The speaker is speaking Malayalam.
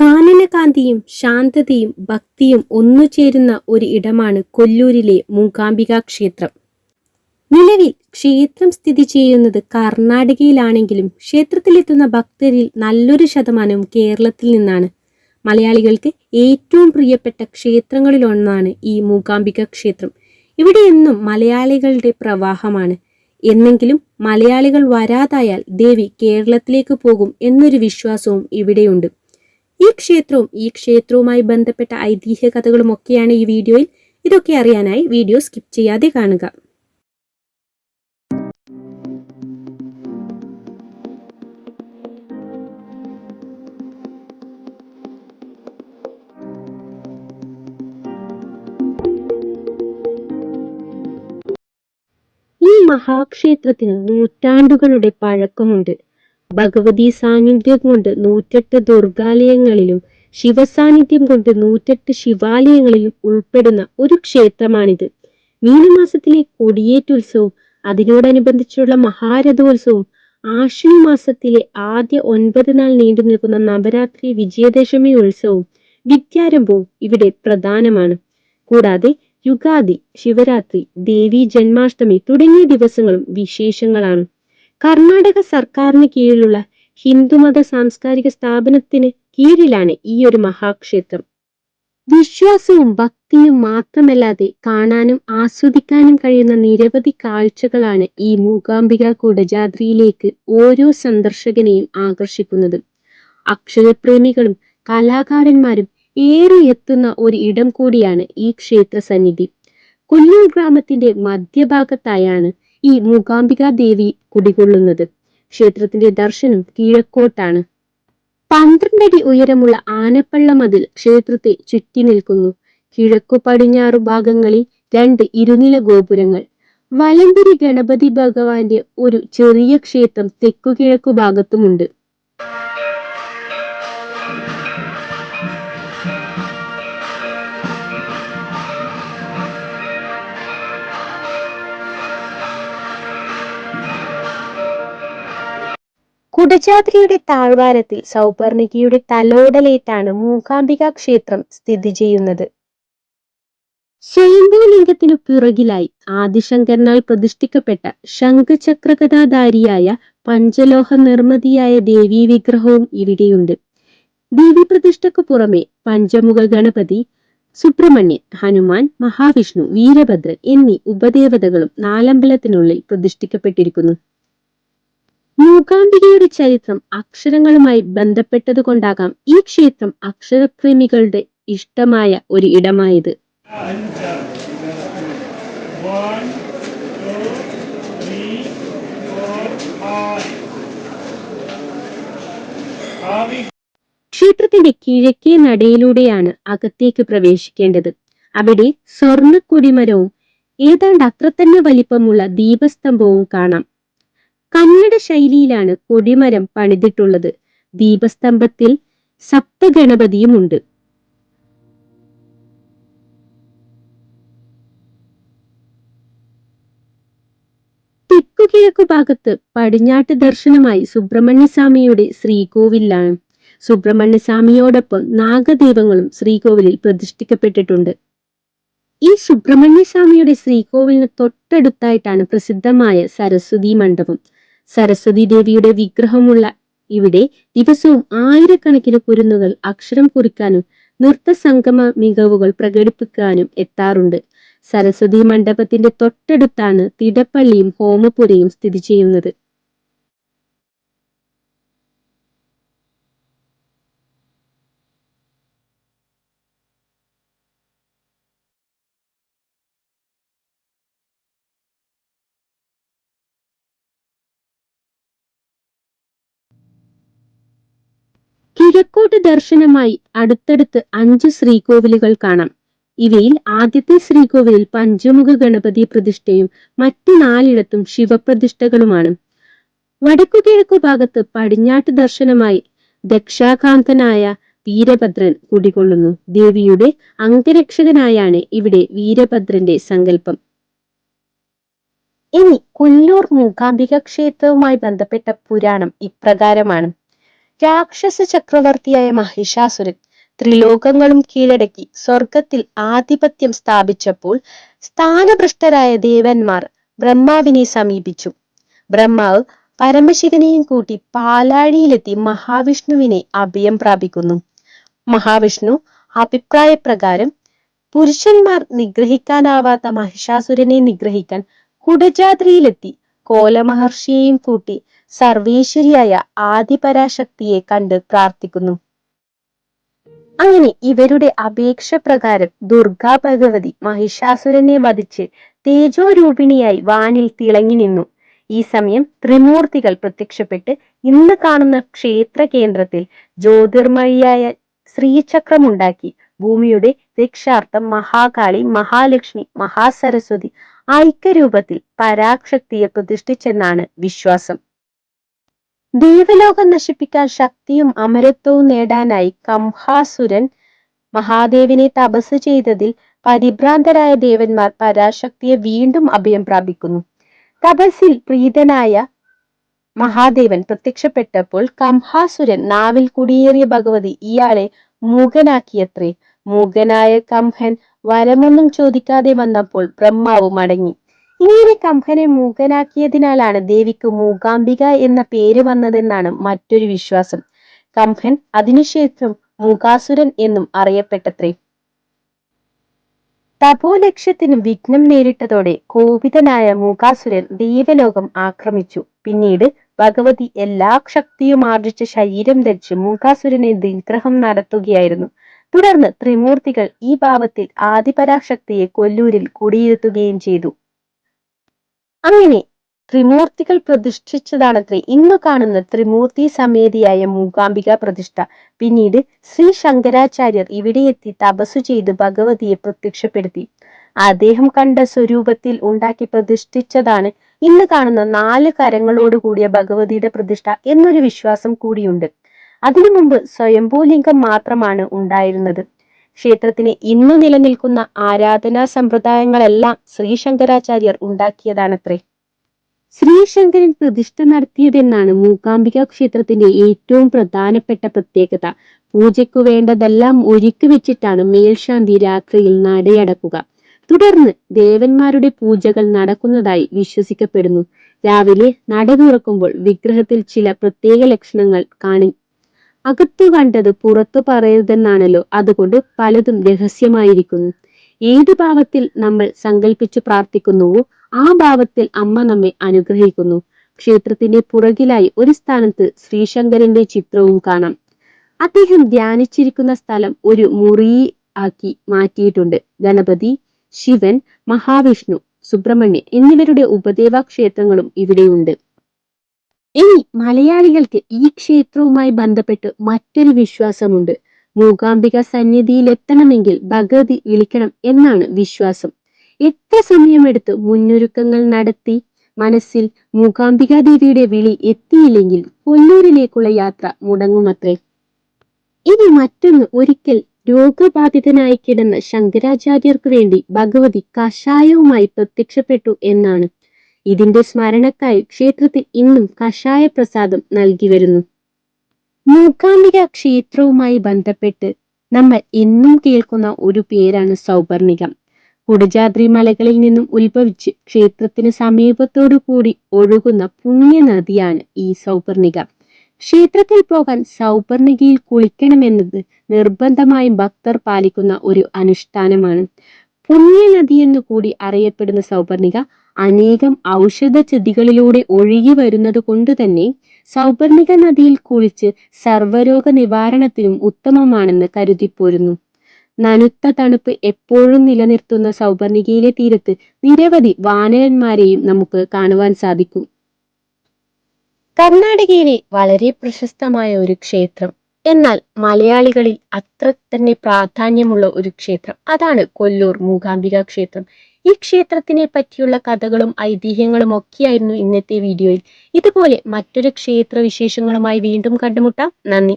കാനനകാന്തിയും ശാന്തതയും ഭക്തിയും ഒന്നുചേരുന്ന ഒരു ഇടമാണ് കൊല്ലൂരിലെ മൂകാംബിക ക്ഷേത്രം. നിലവിൽ ക്ഷേത്രം സ്ഥിതി ചെയ്യുന്നത് കർണാടകയിലാണെങ്കിലും ക്ഷേത്രത്തിലെത്തുന്ന ഭക്തരിൽ നല്ലൊരു ശതമാനവും കേരളത്തിൽ നിന്നാണ്. മലയാളികൾക്ക് ഏറ്റവും പ്രിയപ്പെട്ട ക്ഷേത്രങ്ങളിലൊന്നാണ് ഈ മൂകാംബിക ക്ഷേത്രം. ഇവിടെ എന്നും മലയാളികളുടെ പ്രവാഹമാണ്. എന്നെങ്കിലും മലയാളികൾ വരാതായാൽ ദേവി കേരളത്തിലേക്ക് പോകും എന്നൊരു വിശ്വാസവും ഇവിടെയുണ്ട്. ഈ ക്ഷേത്രവും ഈ ക്ഷേത്രവുമായി ബന്ധപ്പെട്ട ഐതിഹ്യ കഥകളും ഒക്കെയാണ് ഈ വീഡിയോയിൽ. ഇതൊക്കെ അറിയാനായി വീഡിയോ സ്കിപ്പ് ചെയ്യാതെ കാണുക. മഹാക്ഷേത്രത്തിന് നൂറ്റാണ്ടുകളുടെ പഴക്കമുണ്ട്. ഭഗവതി സാന്നിധ്യം കൊണ്ട് നൂറ്റെട്ട് ദുർഗാലയങ്ങളിലും ശിവസാന്നിധ്യം കൊണ്ട് നൂറ്റെട്ട് ശിവാലയങ്ങളിലും ഉൾപ്പെടുന്ന ഒരു ക്ഷേത്രമാണിത്. മീനമാസത്തിലെ കൊടിയേറ്റുത്സവവും അതിനോടനുബന്ധിച്ചുള്ള മഹാരഥോത്സവവും ആശ്വിനി മാസത്തിലെ ആദ്യ ഒൻപത് നാൾ നീണ്ടു നിൽക്കുന്ന നവരാത്രി വിജയദശമി ഉത്സവവും വിദ്യാരംഭവും ഇവിടെ പ്രധാനമാണ്. കൂടാതെ യുഗാദി ശിവരാത്രി ദേവി ജന്മാഷ്ടമി തുടങ്ങിയ ദിവസങ്ങളും വിശേഷങ്ങളാണ്. കർണാടക സർക്കാരിന് കീഴിലുള്ള ഹിന്ദുമത സാംസ്കാരിക സ്ഥാപനത്തിന് കീഴിലാണ് ഈ ഒരു മഹാക്ഷേത്രം. വിശ്വാസവും ഭക്തിയും മാത്രമല്ലാതെ കാണാനും ആസ്വദിക്കാനും കഴിയുന്ന നിരവധി കാഴ്ചകളാണ് ഈ മൂകാംബിക കുടജാദ്രിയിലേക്ക് ഓരോ സന്ദർശകനെയും ആകർഷിക്കുന്നത്. അക്ഷരപ്രേമികളും കലാകാരന്മാരും ഏറെ എത്തുന്ന ഒരു ഇടം കൂടിയാണ് ഈ ക്ഷേത്ര സന്നിധി കൊല്ലൂർ ഗ്രാമത്തിന്റെ മധ്യഭാഗത്തായാണ് ഈ മൂകാംബിക ദേവി കുടികൊള്ളുന്നത്. ക്ഷേത്രത്തിന്റെ ദർശനം കിഴക്കോട്ടാണ്. പന്ത്രണ്ടടി ഉയരമുള്ള ആനപ്പള്ള മതിൽ ക്ഷേത്രത്തെ ചുറ്റി നിൽക്കുന്നു. കിഴക്കു പടിഞ്ഞാറു ഭാഗങ്ങളിൽ രണ്ട് ഇരുനില ഗോപുരങ്ങൾ. വലന്തിരി ഗണപതി ഭഗവാന്റെ ഒരു ചെറിയ ക്ഷേത്രം തെക്കു തെക്കുകിഴക്കു ഭാഗത്തുമുണ്ട്. കുടജാദ്രിയുടെ താഴ്വാരത്തിൽ സൗപർണികയുടെ തലോടലേറ്റാണ് മൂകാംബിക ക്ഷേത്രം സ്ഥിതി ചെയ്യുന്നത്. ശൈംഭവലിംഗത്തിനു പിറകിലായി ആദിശങ്കരനാൽ പ്രതിഷ്ഠിക്കപ്പെട്ട ശംഖചക്രകഥാധാരിയായ പഞ്ചലോഹ നിർമ്മിതിയായ ദേവീ വിഗ്രഹവും ഇവിടെയുണ്ട്. ദേവി പ്രതിഷ്ഠയ്ക്കു പുറമെ പഞ്ചമുഖ ഗണപതി സുബ്രഹ്മണ്യൻ ഹനുമാൻ മഹാവിഷ്ണു വീരഭദ്രൻ എന്നീ ഉപദേവതകളും നാലമ്പലത്തിനുള്ളിൽ പ്രതിഷ്ഠിക്കപ്പെട്ടിരിക്കുന്നു. മൂകാംബികയുടെ ചരിത്രം അക്ഷരങ്ങളുമായി ബന്ധപ്പെട്ടത് കൊണ്ടാകാം ഈ ക്ഷേത്രം അക്ഷരപ്രേമികളുടെ ഇഷ്ടമായ ഒരു ഇടമായത്. ക്ഷേത്രത്തിന്റെ കിഴക്കേ നടയിലൂടെയാണ് അകത്തേക്ക് പ്രവേശിക്കേണ്ടത്. അവിടെ സ്വർണ കൊടിമരവും ഏതാണ്ട് അത്ര തന്നെ വലിപ്പമുള്ള ദീപസ്തംഭവും കാണാം. കന്നഡ ശൈലിയിലാണ് കൊടിമരം പണിതിട്ടുള്ളത്. ദീപസ്തംഭത്തിൽ സപ്തഗണപതിയുമുണ്ട്. തെക്കുകിഴക്കു ഭാഗത്ത് പടിഞ്ഞാട്ട് ദർശനമായി സുബ്രഹ്മണ്യസ്വാമിയുടെ ശ്രീകോവിലാണ്. സുബ്രഹ്മണ്യസ്വാമിയോടൊപ്പം നാഗദൈവങ്ങളും ശ്രീകോവിലിൽ പ്രതിഷ്ഠിക്കപ്പെട്ടിട്ടുണ്ട്. ഈ സുബ്രഹ്മണ്യസ്വാമിയുടെ ശ്രീകോവിലിന് തൊട്ടടുത്തായിട്ടാണ് പ്രസിദ്ധമായ സരസ്വതി മണ്ഡപം. സരസ്വതി ദേവിയുടെ വിഗ്രഹമുള്ള ഇവിടെ ദിവസവും ആയിരക്കണക്കിന് കുരുന്നുകൾ അക്ഷരം കുറിക്കാനും നൃത്ത സംഗമ മികവുകൾ പ്രകടിപ്പിക്കാനും എത്താറുണ്ട്. സരസ്വതി മണ്ഡപത്തിന്റെ തൊട്ടടുത്താണ് തിടപ്പള്ളിയും ഹോമപുരയും സ്ഥിതി ചെയ്യുന്നത്. കിഴക്കോട്ട് ദർശനമായി അടുത്തടുത്ത് അഞ്ച് ശ്രീകോവിലുകൾ കാണാം. ഇവയിൽ ആദ്യത്തെ ശ്രീകോവിലിൽ പഞ്ചമുഖ ഗണപതി പ്രതിഷ്ഠയും മറ്റു നാലിടത്തും ശിവപ്രതിഷ്ഠകളുമാണ്. വടക്കു കിഴക്കു ഭാഗത്ത് പടിഞ്ഞാട്ട് ദർശനമായി ദക്ഷാകാന്തനായ വീരഭദ്രൻ കുടികൊള്ളുന്നു. ദേവിയുടെ അംഗരക്ഷകനായാണ് ഇവിടെ വീരഭദ്രന്റെ സങ്കല്പം. ഇനി കൊല്ലൂർ മൂകാംബിക ക്ഷേത്രവുമായി ബന്ധപ്പെട്ട പുരാണം ഇപ്രകാരമാണ്. രാക്ഷസ ചക്രവർത്തിയായ മഹിഷാസുരൻ ത്രിലോകങ്ങളും കീഴടക്കി സ്വർഗത്തിൽ ആധിപത്യം സ്ഥാപിച്ചപ്പോൾ സ്ഥാനഭ്രഷ്ടരായ ദേവന്മാർ ബ്രഹ്മാവിനെ സമീപിച്ചു. ബ്രഹ്മാവ് പരമശിവനെയും കൂട്ടി പാലാഴിയിലെത്തി മഹാവിഷ്ണുവിനെ അഭയം പ്രാപിക്കുന്നു. മഹാവിഷ്ണു അഭിപ്രായപ്രകാരം പുരുഷന്മാർ നിഗ്രഹിക്കാനാവാത്ത മഹിഷാസുരനെ നിഗ്രഹിക്കാൻ കുടജാദ്രിയിലെത്തി കോലമഹർഷിയെയും കൂട്ടി സർവേശ്വരിയായ ആദിപരാശക്തിയെ കണ്ട് പ്രാർത്ഥിക്കുന്നു. അങ്ങനെ ഇവരുടെ അപേക്ഷ പ്രകാരം ദുർഗാ ഭഗവതി മഹിഷാസുരനെ വധിച്ച് തേജോരൂപിണിയായി വാനിൽ തിളങ്ങി നിന്നു. ഈ സമയം ത്രിമൂർത്തികൾ പ്രത്യക്ഷപ്പെട്ട് ഇന്ന് കാണുന്ന ക്ഷേത്ര കേന്ദ്രത്തിൽ ജ്യോതിർമയിയായ ശ്രീചക്രമുണ്ടാക്കി ഭൂമിയുടെ രക്ഷാർത്ഥം മഹാകാളി മഹാലക്ഷ്മി മഹാസരസ്വതി ഐക്യരൂപത്തിൽ പരാശക്തിയെ പ്രതിഷ്ഠിച്ചെന്നാണ് വിശ്വാസം. ദേവലോകം നശിപ്പിക്കാൻ ശക്തിയും അമരത്വവും നേടാനായി കംഹാസുരൻ മഹാദേവിനെ തപസ് ചെയ്തതിൽ പരിഭ്രാന്തരായ ദേവന്മാർ പരാശക്തിയെ വീണ്ടും അഭയം പ്രാപിക്കുന്നു. തപസ്സിൽ പ്രീതനായ മഹാദേവൻ പ്രത്യക്ഷപ്പെട്ടപ്പോൾ കംഹാസുരൻ നാവിൽ കുടിയേറിയ ഭഗവതി ഇയാളെ മൂകനാക്കിയത്രേ. മൂകനായ കംഹൻ വരമൊന്നും ചോദിക്കാതെ വന്നപ്പോൾ ബ്രഹ്മാവ് മടങ്ങി ഇങ്ങനെ കംഹനെ മൂകനാക്കിയതിനാലാണ് ദേവിക്ക് മൂകാംബിക എന്ന പേര് വന്നതെന്നാണ് മറ്റൊരു വിശ്വാസം. കംഹൻ അതിനുശേഷം മൂകാസുരൻ എന്നും അറിയപ്പെട്ടത്രേ. തപോലക്ഷ്യത്തിന് വിഘ്നം നേരിട്ടതോടെ കോപിതനായ മൂകാസുരൻ ദേവലോകം ആക്രമിച്ചു. പിന്നീട് ഭഗവതി എല്ലാ ശക്തിയും ആർജിച്ച ശരീരം ധരിച്ച് മൂകാസുരനെ നിഗ്രഹം നടത്തുകയായിരുന്നു. തുടർന്ന് ത്രിമൂർത്തികൾ ഈ ഭാവത്തിൽ ആദിപരാശക്തിയെ കൊല്ലൂരിൽ കുടിയിരുത്തുകയും ചെയ്തു. അങ്ങനെ ത്രിമൂർത്തികൾ പ്രതിഷ്ഠിച്ചതാണത്രേ ഇന്ന് കാണുന്ന ത്രിമൂർത്തി സമേതിയായ മൂകാംബിക പ്രതിഷ്ഠ. പിന്നീട് ശ്രീ ശങ്കരാചാര്യർ ഇവിടെ എത്തി തപസ്സു ചെയ്ത് ഭഗവതിയെ പ്രത്യക്ഷപ്പെടുത്തി. അദ്ദേഹം കണ്ട സ്വരൂപത്തിൽ ഉണ്ടാക്കി പ്രതിഷ്ഠിച്ചതാണ് ഇന്ന് കാണുന്ന നാല് കരങ്ങളോട് കൂടിയ ഭഗവതിയുടെ പ്രതിഷ്ഠ എന്നൊരു വിശ്വാസം കൂടിയുണ്ട്. അതിനു മുമ്പ് സ്വയംഭൂലിംഗം മാത്രമാണ് ഉണ്ടായിരുന്നത്. ക്ഷേത്രത്തിന് ഇന്നു നിലനിൽക്കുന്ന ആരാധനാ സമ്പ്രദായങ്ങളെല്ലാം ശ്രീ ശങ്കരാചാര്യർ ഉണ്ടാക്കിയതാണത്രേ. ശ്രീശങ്കരൻ പ്രതിഷ്ഠ നടത്തിയതെന്നാണ് മൂകാംബിക ക്ഷേത്രത്തിന്റെ ഏറ്റവും പ്രധാനപ്പെട്ട പ്രത്യേകത. പൂജയ്ക്കു വേണ്ടതെല്ലാം ഒരുക്കി വെച്ചിട്ടാണ് മേൽശാന്തി രാത്രിയിൽ നടയടക്കുക. തുടർന്ന് ദേവന്മാരുടെ പൂജകൾ നടക്കുന്നതായി വിശ്വസിക്കപ്പെടുന്നു. രാവിലെ നട തുറക്കുമ്പോൾ വിഗ്രഹത്തിൽ ചില പ്രത്യേക ലക്ഷണങ്ങൾ കാണി അകത്തു കണ്ടത് പുറത്തു പറയരുതെന്നാണല്ലോ. അതുകൊണ്ട് പലതും രഹസ്യമായിരിക്കുന്നു. ഏത് ഭാവത്തിൽ നമ്മൾ സങ്കല്പിച്ചു പ്രാർത്ഥിക്കുന്നുവോ ആ ഭാവത്തിൽ അമ്മ നമ്മെ അനുഗ്രഹിക്കുന്നു. ക്ഷേത്രത്തിന്റെ പുറകിലായി ഒരു സ്ഥാനത്ത് ശ്രീശങ്കരന്റെ ചിത്രവും കാണാം. അദ്ദേഹം ധ്യാനിച്ചിരിക്കുന്ന സ്ഥലം ഒരു മുറി ആക്കി മാറ്റിയിട്ടുണ്ട്. ഗണപതി ശിവൻ മഹാവിഷ്ണു സുബ്രഹ്മണ്യൻ എന്നിവരുടെ ഉപദേവ ക്ഷേത്രങ്ങളും ഇവിടെയുണ്ട്. ഇനി മലയാളികൾക്ക് ഈ ക്ഷേത്രവുമായി ബന്ധപ്പെട്ട് മറ്റൊരു വിശ്വാസമുണ്ട്. മൂകാംബിക സന്നിധിയിൽ എത്തണമെങ്കിൽ ഭഗവതി വിളിക്കണം എന്നാണ് വിശ്വാസം. എത്ര സമയമെടുത്ത് മുന്നൊരുക്കങ്ങൾ നടത്തി? മനസ്സിൽ മൂകാംബിക ദേവിയുടെ വിളി എത്തിയില്ലെങ്കിൽ കൊല്ലൂരിലേക്കുള്ള യാത്ര മുടങ്ങുമത്രേ. ഇനി മറ്റൊന്ന് ഒരിക്കൽ രോഗബാധിതനായി കിടന്ന ശങ്കരാചാര്യർക്ക് വേണ്ടി ഭഗവതി കഷായവുമായി പ്രത്യക്ഷപ്പെട്ടു എന്നാണ്. ഇതിന്റെ സ്മരണക്കായി ക്ഷേത്രത്തിൽ ഇന്നും കഷായ പ്രസാദം നൽകി വരുന്നു. മൂകാംബിക ക്ഷേത്രവുമായി ബന്ധപ്പെട്ട് നമ്മൾ എന്നും കേൾക്കുന്ന ഒരു പേരാണ് സൗപർണികം. കുടജാദ്രി മലകളിൽ നിന്നും ഉത്ഭവിച്ച് ക്ഷേത്രത്തിന് സമീപത്തോടു കൂടി ഒഴുകുന്ന പുണ്യ നദിയാണ് ഈ സൗപർണിക. ക്ഷേത്രത്തിൽ പോകാൻ സൗപർണികയിൽ കുളിക്കണമെന്നത് നിർബന്ധമായും ഭക്തർ പാലിക്കുന്ന ഒരു അനുഷ്ഠാനമാണ്. പുണ്യ നദി എന്ന് കൂടി അറിയപ്പെടുന്ന സൗപർണിക അനേകം ഔഷധ ചെടികളിലൂടെ ഒഴുകി വരുന്നത് കൊണ്ട് തന്നെ സൗപർണിക നദിയിൽ കുളിച്ച് സർവരോഗ നിവാരണത്തിനും ഉത്തമമാണെന്ന് കരുതിപ്പോരുന്നു. നനുത്ത തണുപ്പ് എപ്പോഴും നിലനിർത്തുന്ന സൗപർണികയിലെ തീരത്ത് നിരവധി വാനരന്മാരെയും നമുക്ക് കാണുവാൻ സാധിക്കും. കർണാടകയിലെ വളരെ പ്രശസ്തമായ ഒരു ക്ഷേത്രം. എന്നാൽ മലയാളികളിൽ അത്ര തന്നെ പ്രാധാന്യമുള്ള ഒരു ക്ഷേത്രം. അതാണ് കൊല്ലൂർ മൂകാംബിക ക്ഷേത്രം. ഈ ക്ഷേത്രത്തിനെ പറ്റിയുള്ള കഥകളും ഐതിഹ്യങ്ങളും ഒക്കെയായിരുന്നു ഇന്നത്തെ വീഡിയോയിൽ. ഇതുപോലെ മറ്റൊരു ക്ഷേത്ര വിശേഷങ്ങളുമായി വീണ്ടും കണ്ടുമുട്ടാം. നന്ദി.